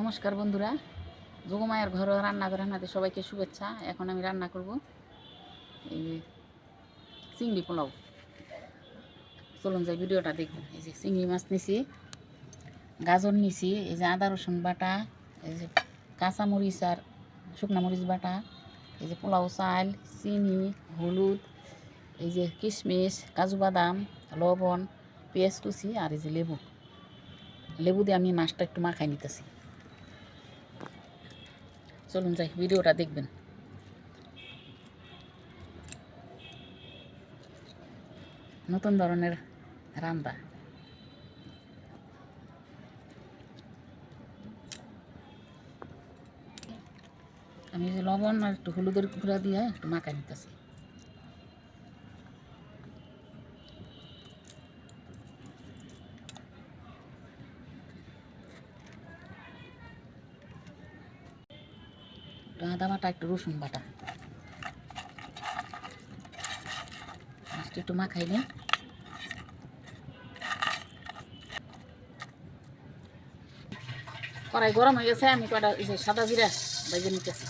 নমস্কার বন্ধুরা। যোগমায়ের ঘরোয়া রান্নাঘর আপনাদের সবাইকে শুভেচ্ছা। এখন আমি রান্না করব এই যে চিংড়ি পোলাও। চলুন যাই ভিডিওটা দেখুন এই যে চিংড়ি মাছ নিছি, গাজর নিছি, এই যে আদা রসুন বাটা, এই যে কাঁচা মরিচ আর শুকনা মরিচ বাটা, এই যে পোলাও চাল, চিনি, হলুদ, এই যে কিশমিশ, কাজু বাদাম, লবণ, পেঁয়াজ কুচি আর এই যে লেবু। লেবু দিয়ে আমি মাছটা একটু মাখাই নিতেছি। চলুন যাই, ভিডিওটা দেখবেন। নতুন ধরনের রান্না। আমি লবণ আর একটু হলুদের গুঁড়া দিয়ে একটু মাখাই নিতেছি। আদা বাটা একটু রসুন বাটা। একটু মাখাই নিই কড়াই গরম হয়ে গেছে, আমি কটা সাদা জিরা ভেজে নিতেছি।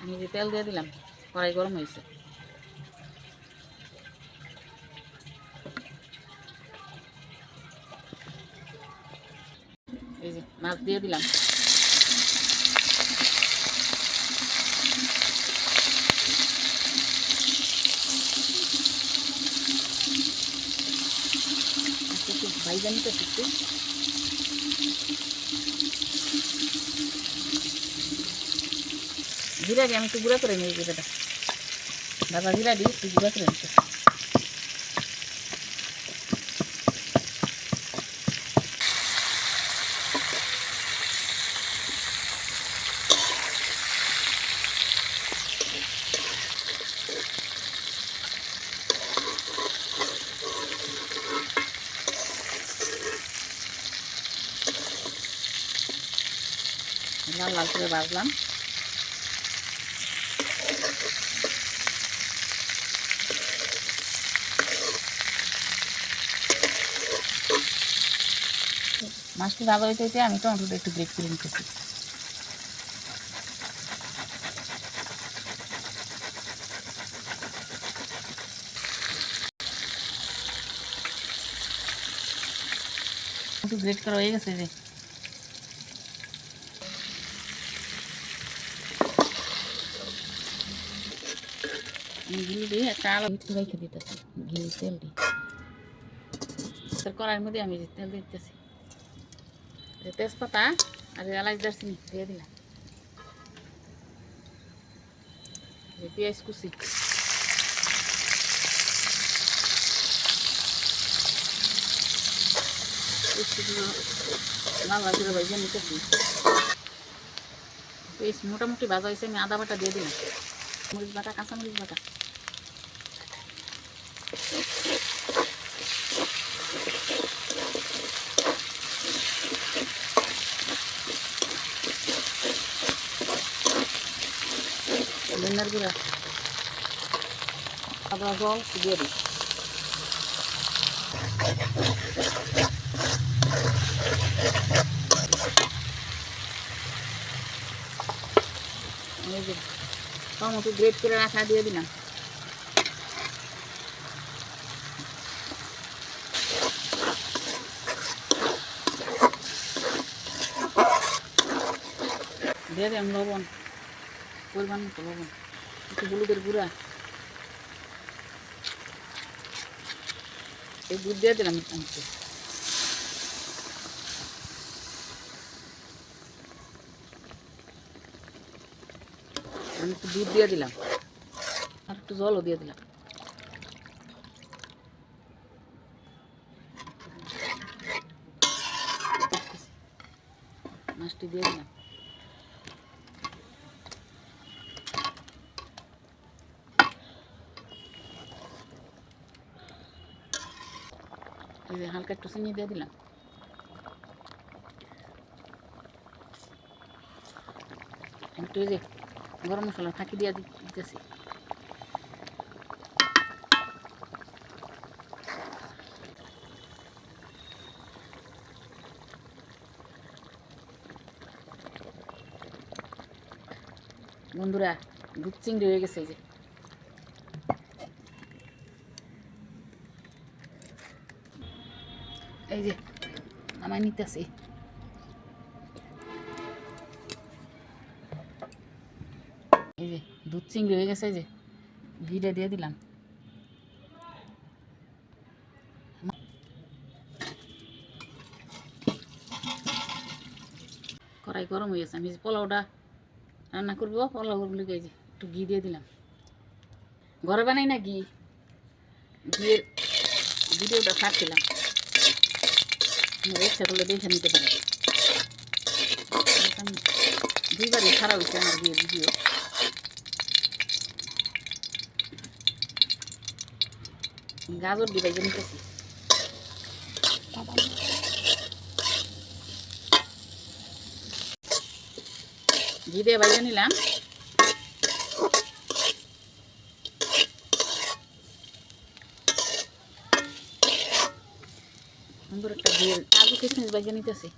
আমি যে তেল দিয়ে দিলাম, কড়াই গরম হয়েছে। মাছ দিয়ে দিলাম। আজকে একটু ভাইজা নিতে শিখছি জিরা দিয়ে আমি একটু গুঁড়া করে নিই জিরাটা দাদা জিরা একটু গুঁড়া করে নিতে। লাল লাল করে ভাজলাম। মাছটি ভাজা হইতে হইতে আমি টমেটোটা একটু গ্রেট করে নিতেছি। একটু গ্রেট করা হয়ে গেছে যে। ঘি দিয়ে একটা আলো একটু রেখে দিতেছি ঘি তেল দিই কড়াইয়ের মধ্যে আমি তেল দিতেছি তেজপাতা আর এলাচ দারচিনি দিয়ে দিলাম। পেঁয়াজ কুচি। লাল করে ভেজে নিতেছি। পেঁয়াজ মোটামুটি ভাজা হয়েছে আমি আদা বাটা দিয়ে দিলাম। মরিচ বাটা কাঁচা মরিচ বাটা। ধনিয়ার গুঁড়া আদা জল দিয়ে দিই। টমেটো গ্রেট করে রাখা দিয়ে দিলাম। দিয়ে দিলাম লবণ। পরিমাণ মতো লবণ একটু হলুদের গুঁড়া। এই দুধ দিয়ে দিলাম একটু আমি একটু দুধ দিয়ে দিলাম। আর একটু জলও দিয়ে দিলাম। মাছটি দিয়ে দিলাম। যে হালকা একটু চিনি দিয়ে দিলাম একটু যে গরম মশলা ফাঁকি দিয়ে দিতেছি বন্ধুরা দুধ চিংড়ি হয়ে গেছে যে এই যে আমায় নিতেছি। এই যে, দুধ চিংড়ি হয়ে গেছে, এই যে, ঘিটা দিয়ে দিলাম। কড়াই গরম হয়ে গেছে, আমি পোলাওটা রান্না করব, পোলাও লিখে যে, একটু ঘি দিয়ে দিলাম। ঘরে বানাই না ঘি? ঘিয়ের ভিডিওটা ছাড়ছিলাম ইচ্ছা নিতে পারে দুইবারই ছাড়া হয়েছে আমার বিয়ের ভিডিও। গাজর দিবাই যে নিতেছি। ঘি দিয়ে নিলাম। সুন্দর একটা ঘিয়ের কাজু কিশমিশ বাইরে নিতেছি।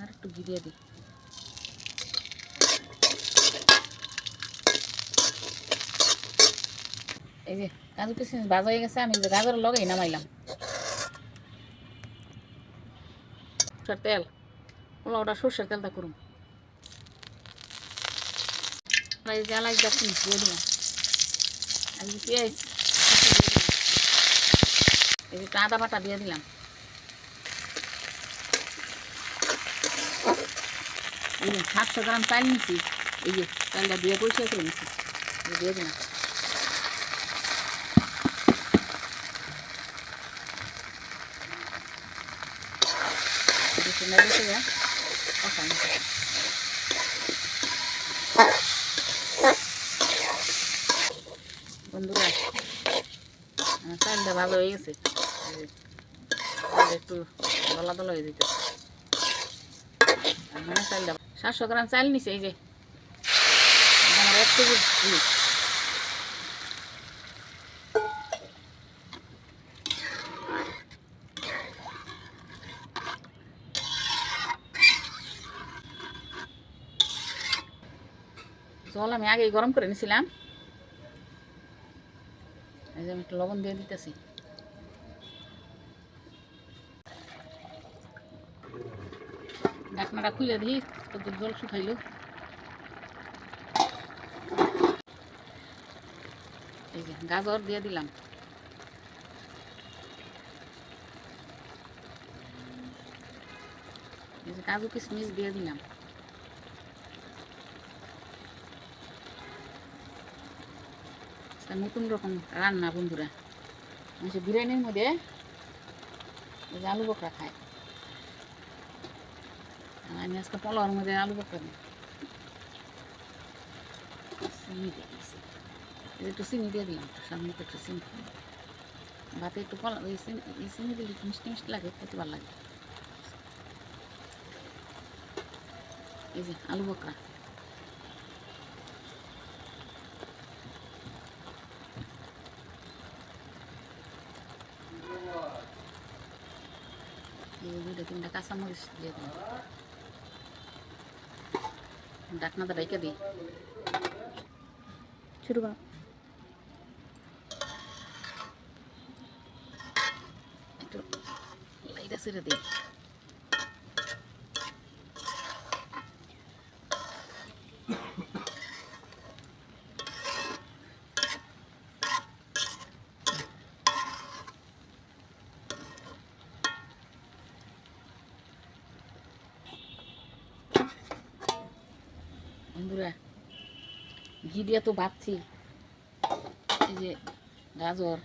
আর একটু দিয়ে দিই। এই যে কাজু কিশমিশ ভাজা হয়ে গেছে, আমি যে লগেই নামাইলাম। তেল। পোলাওটা সরষের তেলটা করুন আলাই যাচ্ছি দিয়ে দিলাম। এই যে একটু আদা বাটা দিয়ে দিলাম। এই যে সাতশো গ্রাম চাল নিচ্ছি এই যে চালটা দিয়ে পরিষ্কার করে নিচ্ছি এই যে দিয়ে দিলাম। Dito na dito ya. Okay. বন্ধুরা আমার চালটা ভালো হয়ে গেছে একটু হয়ে সাতশো গ্রাম চাল নিছে, এই যে। আমার এক কেজি জল আমি আগেই গরম করে নিয়েছিলাম যে আমি একটু লবণ দিয়ে দিতেছি। ঢাকনাটা খুলে দিই কত জল শুকাইলো। এই যে গাজর দিয়ে দিলাম। এই যে কাজু কিশমিশ দিয়ে দিলাম। নতুন রকম রান্না, বন্ধুরা। মানুষ বিরিয়ানির মধ্যে আলু বকরা খায়। আমি আজকে পোলাওয়ার মধ্যে আলু বকরা দিই দিয়ে একটু চিনি দিয়ে দিলাম সামনে একটু চিনি ভাতে একটু চিনি চিনি দিলে মিষ্টি মিষ্টি লাগে, খেতে ভালো লাগে। এই যে আলু বকরা। এই যে দুইটা তিনটা কাঁচামরিচ দিয়ে দিলাম ডাকনাটা রেখে দিই। শুরু করো। একটু লাইটা ছেড়ে দিই। বন্ধুরা, ঘি দিয়ে তো ভাবছি। এই যে গাজর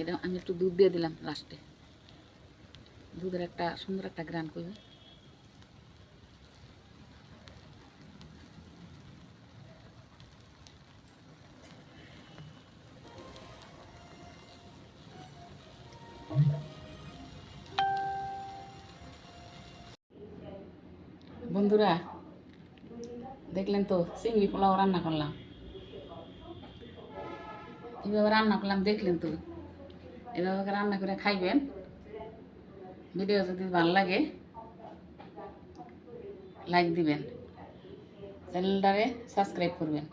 এটা আমি একটু দুধ দিয়ে দিলাম লাস্টে দুধের একটা সুন্দর একটা গ্রান করবে বন্ধুরা দেখলেন তো, চিংড়ি পোলাও রান্না করলাম। এভাবে রান্না করলাম, দেখলেন তো। এভাবে রান্না করে খাইবেন। ভিডিও যদি ভালো লাগে লাইক দিবেন। চ্যানেলটারে সাবস্ক্রাইব করবেন।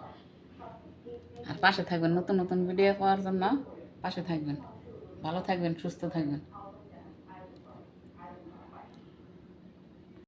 আর পাশে থাকবেন নতুন নতুন ভিডিও পাওয়ার জন্য পাশে থাকবেন। ভালো থাকবেন, সুস্থ থাকবেন।